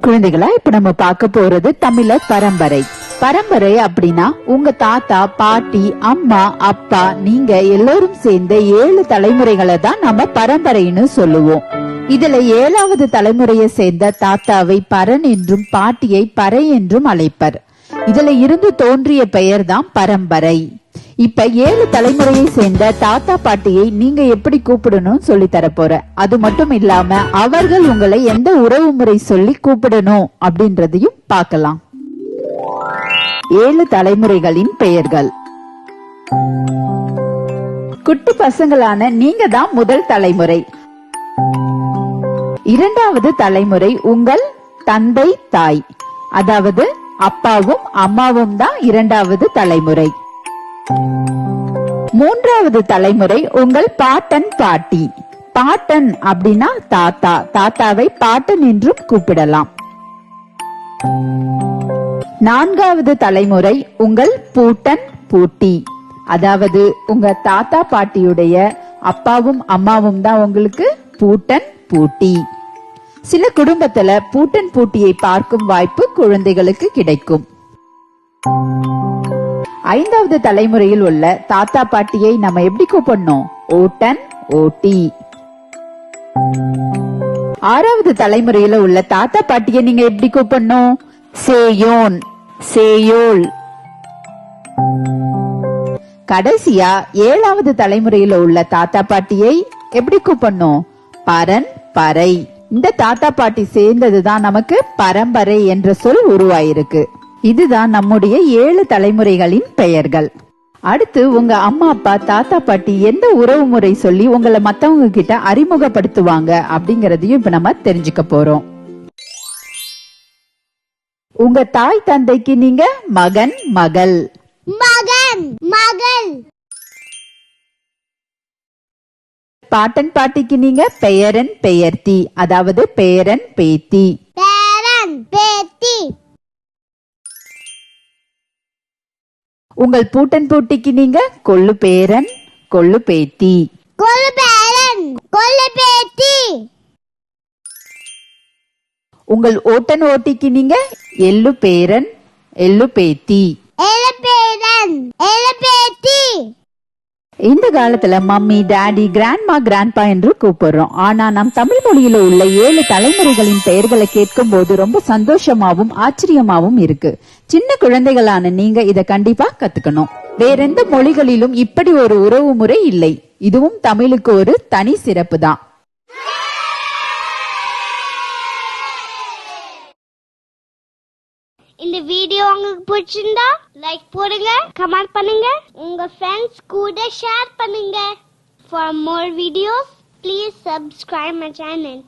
குழந்தைகளா இப்ப நம்ம பார்க்க போறது தமிழர் பரம்பரை. பரம்பரை அப்படின்னா உங்க தாத்தா பாட்டி அம்மா அப்பா நீங்க எல்லோரும் சேர்ந்த ஏழு தலைமுறைகளை தான் நம்ம பரம்பரைன்னு சொல்லுவோம். இதுல ஏழாவது தலைமுறையை சேர்ந்த தாத்தாவை பரன் என்றும் பாட்டியை பறை என்றும் அழைப்பர். இதுல இருந்து தோன்றிய பெயர் தான் பரம்பரை. இப்ப ஏழு தலைமுறையை சேர்ந்த தாத்தா பாட்டியை நீங்க எப்படி கூப்பிடணும் சொல்லி தரப்போற. அது மட்டும் இல்லாம அவர்கள் உங்களை எந்த உறவு முறை சொல்லி கூப்பிடணும் அப்படின்றதையும் பார்க்கலாம். ஏழு தலைமுறைகளின் பெயர்கள். குட்டி பசங்களான நீங்க தான் முதல் தலைமுறை. இரண்டாவது தலைமுறை உங்கள் தந்தை தாய். அதாவது அப்பாவும் அம்மாவும் தான் இரண்டாவது தலைமுறை. மூன்றாவது தலைமுறை உங்கள் பாட்டன் பாட்டி. பாட்டன் அப்படின்னா தாத்தா. தாத்தாவை பாட்டன் என்றும் கூப்பிடலாம். நான்காவது தலைமுறை உங்கள் பூட்டன் பூட்டி. அதாவது உங்க தாத்தா பாட்டியுடைய அப்பாவும் அம்மாவும் தான் உங்களுக்கு பூட்டன் பூட்டி. சில குடும்பத்துல பூட்டன் பூட்டியை பார்க்கும் வாய்ப்பு குழந்தைகளுக்கு கிடைக்கும். ஐந்தாவது தலைமுறையில் உள்ள தாத்தா பாட்டியை நம்ம எப்படி கூப்பிடணும்? ஓட்டன் ஓட்டி ஆறாவது தலைமுறையில உள்ள தாத்தா பாட்டியை நீங்க எப்படி கூப்பிடணும்? சேயோன் சேயோல். கடைசியா ஏழாவது தலைமுறையில உள்ள தாத்தா பாட்டியை எப்படி கூப்பிடணும்? பரன் பறை. இந்த தாத்தா பாட்டி சேர்ந்ததுதான் நமக்கு பரம்பரை என்ற சொல் உருவாயிருக்கு. இதுதான் நம்முடைய ஏழு தலைமுறைகளின் பெயர்கள். அடுத்து உங்க அம்மா அப்பா தாத்தா பாட்டி எந்த உறவு முறை சொல்லி உங்களை மத்தவங்க கிட்ட அறிமுகப்படுத்துவாங்க அப்படிங்கறதையும் இப்ப நம்ம தெரிஞ்சுக்க போறோம். உங்க தாய் தந்தைக்கு நீங்க மகன் மகள். மகன் மகள். பாட்டன் பாட்டிக்கு நீங்க பெயரன் பெயர்த்தி. அதாவது பேரன் பேத்தி. பேரன் பேத்தி. உங்கள் பூட்டன் பூட்டிக்கு நீங்க கொள்ளு பேரன் கொள்ளு பேத்தி. கொல்லு பேரன் கொல்லு பேத்தி. உங்கள் ஓட்டன் ஓட்டிக்கு நீங்க எள்ளு பேரன் எள்ளு பேத்தி. எல பேரன் எல பேத்தி. இந்த காலத்துல மம்மி டாடி கிராண்ட்மா கிராண்ட்பா என்று கூப்பிடுறோம். ஆனா நம் தமிழ் மொழியில உள்ள ஏழு தலைமுறைகளின் பெயர்களை கேட்கும் போது ரொம்ப சந்தோஷமாவும் ஆச்சரியமாவும் இருக்கு. சின்ன குழந்தைகளான நீங்க இத கண்டிப்பா கத்துக்கணும். வேறெந்த மொழிகளிலும் இப்படி ஒரு உறவு முறை இல்லை. இதுவும் தமிழுக்கு ஒரு தனி சிறப்பு தான். இந்த வீடியோ உங்களுக்கு பிடிச்சிருந்தா லைக் போடுங்க கமெண்ட் பண்ணுங்க. உங்க ஃப்ரெண்ட்ஸ் கூட ஷேர் பண்ணுங்க. For more videos please subscribe my channel